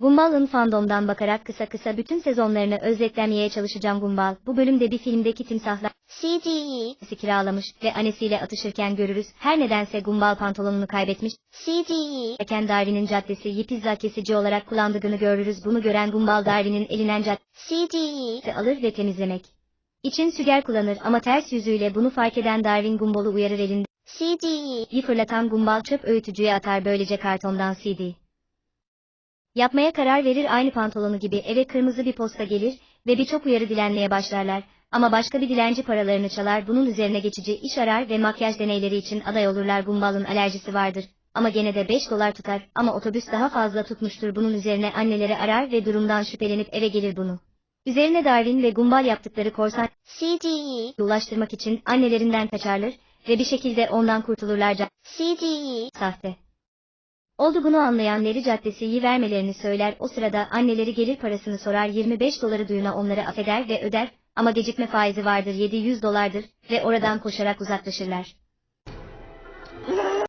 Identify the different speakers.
Speaker 1: Gumbal'ın fandomdan bakarak kısa kısa bütün sezonlarını özetlemeye çalışacağım Gumball. Bu bölümde bir filmdeki timsahlar
Speaker 2: CDE,
Speaker 1: s- kiralamış ve annesiyle atışırken görürüz. Her nedense Gumball pantolonunu kaybetmiş.
Speaker 2: CDE,
Speaker 1: Ken Darwin'in caddesi yi pizza kesici olarak kullandığını görürüz. Bunu gören Gumball Darwin'in elinden
Speaker 2: CDE,
Speaker 1: caddesi alır ve temizlemek için süger kullanır ama ters yüzüyle bunu fark eden Darwin Gumball'u uyarır elinde.
Speaker 2: CDE,
Speaker 1: İyi fırlatan Gumball çöp öğütücüye atar böylece kartondan CD. Yapmaya karar verir aynı pantolonu gibi eve kırmızı bir posta gelir ve birçok uyarı dilenmeye başlarlar. Ama başka bir dilenci paralarını çalar bunun üzerine geçici iş arar ve makyaj deneyleri için aday olurlar Gumball'ın alerjisi vardır. Ama gene de 5 dolar tutar ama otobüs daha fazla tutmuştur bunun üzerine anneleri arar ve durumdan şüphelenip eve gelir bunu. Üzerine Darwin ve Gumball yaptıkları korsan
Speaker 2: CDE,
Speaker 1: ulaştırmak için annelerinden kaçarlar ve bir şekilde ondan kurtulurlar.
Speaker 2: CDE,
Speaker 1: Sahte. Oldu bunu anlayan Neri caddesiyi vermelerini söyler o sırada anneleri gelir parasını sorar 25 doları duyuna onları affeder ve öder ama gecikme faizi vardır 700 dolardır ve oradan koşarak uzaklaşırlar.